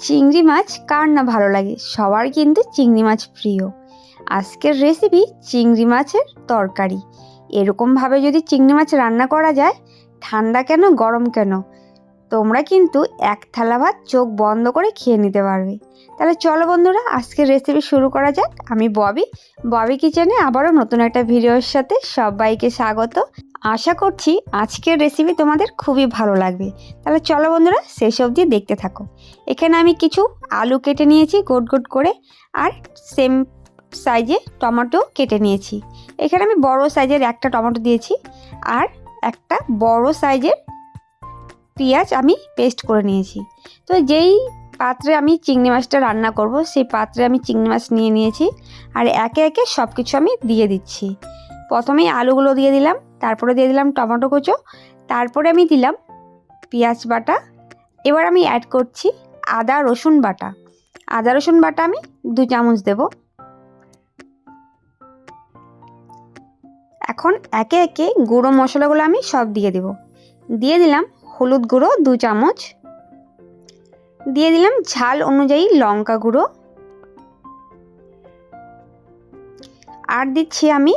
চিংড়ি মাছ কার না ভালো লাগে? সবার কিন্তু চিংড়ি মাছ প্রিয়। আজকের রেসিপি চিংড়ি মাছের তরকারি। এরকমভাবে যদি চিংড়ি মাছ রান্না করা যায়, ঠান্ডা কেন, গরম কেন? তোমরা কিন্তু এক থালা ভাত চোখ বন্ধ করে খেয়ে নিতে পারবে। তাহলে চলো বন্ধুরা, আজকের রেসিপি শুরু করা যাক। আমি ববি। ববি কিচেনে আবারও নতুন একটা ভিডিওর সাথে সবাইকে স্বাগত। আশা করছি আজকের রেসিপি তোমাদের খুবই ভালো লাগবে। তাহলে চলো বন্ধুরা, শেষ অবধি দেখতে থাকো। এখানে আমি কিছু আলু কেটে নিয়েছি, গোট গোট করে, আর সেম সাইজে টমেটো কেটে নিয়েছি। এখানে আমি বড় সাইজের একটা টমেটো দিয়েছি, আর একটা বড় সাইজের পেঁয়াজ আমি পেস্ট করে নিয়েছি। তো যেই পাত্রে আমি চিংড়ি মাছটা রান্না করব, সেই পাত্রে আমি চিংড়ি মাছ নিয়ে নিয়েছি, আর একে একে সব কিছু আমি দিয়ে দিচ্ছি। প্রথমেই আলুগুলো দিয়ে দিলাম তারপরে দিয়ে দিলাম টমেটো কুচো। তারপরে আমি দিলাম পেঁয়াজ বাটা। এবার আমি অ্যাড করছি আদা রসুন বাটা। আদা রসুন বাটা আমি দু চামচ দেব। এখন একে একে গুঁড়ো মশলাগুলো আমি সব দিয়ে দেব। দিয়ে দিলাম হলুদ গুঁড়ো দু চামচ। দিয়ে দিলাম ঝাল অনুযায়ী লঙ্কা গুঁড়ো। আর দিচ্ছি আমি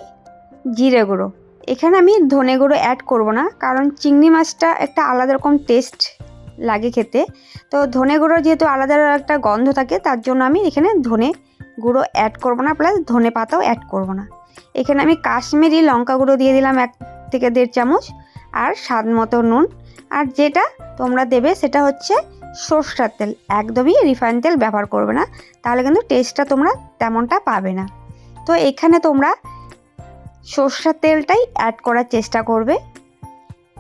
জিরে গুঁড়ো। এখানে আমি ধনে গুঁড়ো অ্যাড করব না, কারণ চিংড়ি মাছটা একটা আলাদা রকম টেস্ট লাগে খেতে। তো ধনে গুঁড়ো যেহেতু আলাদা একটা গন্ধ থাকে, তার জন্য আমি এখানে ধনে গুঁড়ো অ্যাড করব না প্লাস ধনে পাতাও অ্যাড করব না। এখানে আমি কাশ্মীরি লঙ্কা গুঁড়ো দিয়ে দিলাম এক থেকে দেড় চামচ, আর স্বাদ মতো নুন। আর যেটা তোমরা দেবে সেটা হচ্ছে সর্ষার তেল, একদমই রিফাইন তেল ব্যবহার করবে না, তাহলে কিন্তু টেস্টটা তোমরা তেমনটা পাবে না। তো এখানে তোমরা সর্ষার তেলটাই অ্যাড করার চেষ্টা করবে।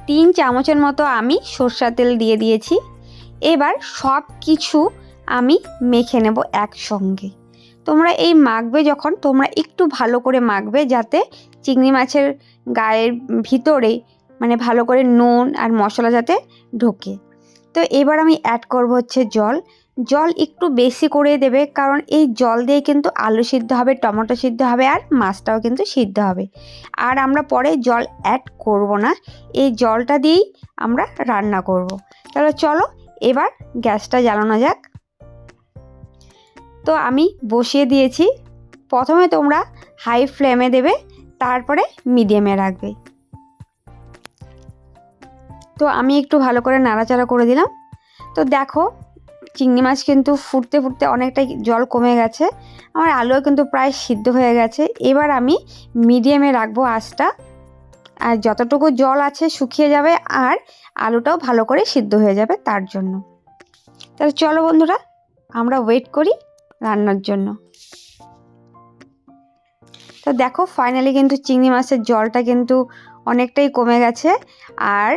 তিন চামচের মতো আমি সর্ষার তেল দিয়ে দিয়েছি। এবার সব কিছু আমি মেখে নেব একসঙ্গে। তোমরা এই মাখবে যখন, তোমরা একটু ভালো করে মাখবে যাতে চিংড়ি মাছের গায়ের ভিতরে মানে ভালো করে নুন আর মশলা যাতে ঢোকে। তো এবার আমি অ্যাড করব হচ্ছে জল। জল একটু বেশি করে দেবে, কারণ এই জল দিয়ে কিন্তু আলু সিদ্ধ হবে, টমেটো সিদ্ধ হবে আর মাছটাও কিন্তু সিদ্ধ হবে। আর আমরা পরে জল অ্যাড করব না, এই জলটা দিয়েই আমরা রান্না করব। তাহলে চলো এবার গ্যাসটা জ্বালানো যাক। তো আমি বসিয়ে দিয়েছি, প্রথমে তোমরা হাই ফ্লেমে দেবে, তারপরে মিডিয়ামে রাখবে। তো আমি একটু ভালো করে নাড়াচাড়া করে দিলাম। তো দেখো চিংড়ি মাছ কিন্তু ফুটতে ফুটতে অনেকটাই জল কমে গেছে। আমার আলুও কিন্তু প্রায় সিদ্ধ হয়ে গেছে। এবার আমি মিডিয়ামে রাখব আঁচটা। আর যতটুকু জল আছে শুকিয়ে যাবে আর আলুটাও ভালো করে সিদ্ধ হয়ে যাবে তার জন্য। তাহলে চলো বন্ধুরা, আমরা ওয়েট করি রান্নার জন্য। তো দেখো ফাইনালি কিন্তু চিংড়ি মাছের জলটা কিন্তু অনেকটাই কমে গেছে। আর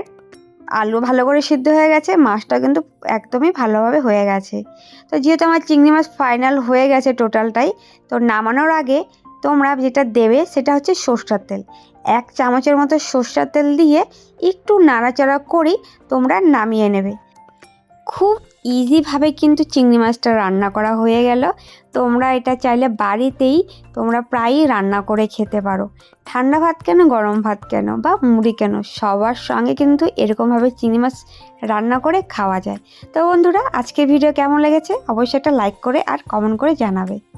আলু ভালো করে সিদ্ধ হয়ে গেছে, মাছটা কিন্তু একদমই ভালোভাবে হয়ে গেছে। তো যেহেতু আমার চিংড়ি মাছ ফাইনাল হয়ে গেছে টোটালটাই তো নামানোর আগে তোমরা যেটা দেবে সেটা হচ্ছে সর্ষার তেল। এক চামচের মতো সর্ষার তেল দিয়ে একটু নাড়াচাড়া করেই তোমরা নামিয়ে নেবে। খুব ইজিভাবে কিন্তু চিংড়ি মাছটা রান্না করা হয়ে গেল। তোমরা এটা চাইলে বাড়িতেই তোমরা প্রায়ই রান্না করে খেতে পারো। ঠান্ডা ভাত কেন, গরম ভাত কেন বা মুড়ি কেন? সবার সঙ্গে কিন্তু এরকমভাবে চিংড়ি মাছ রান্না করে খাওয়া যায়। তো বন্ধুরা, আজকের ভিডিও কেমন লেগেছে? অবশ্যই একটা লাইক করে আর কমেন্ট করে জানাবে।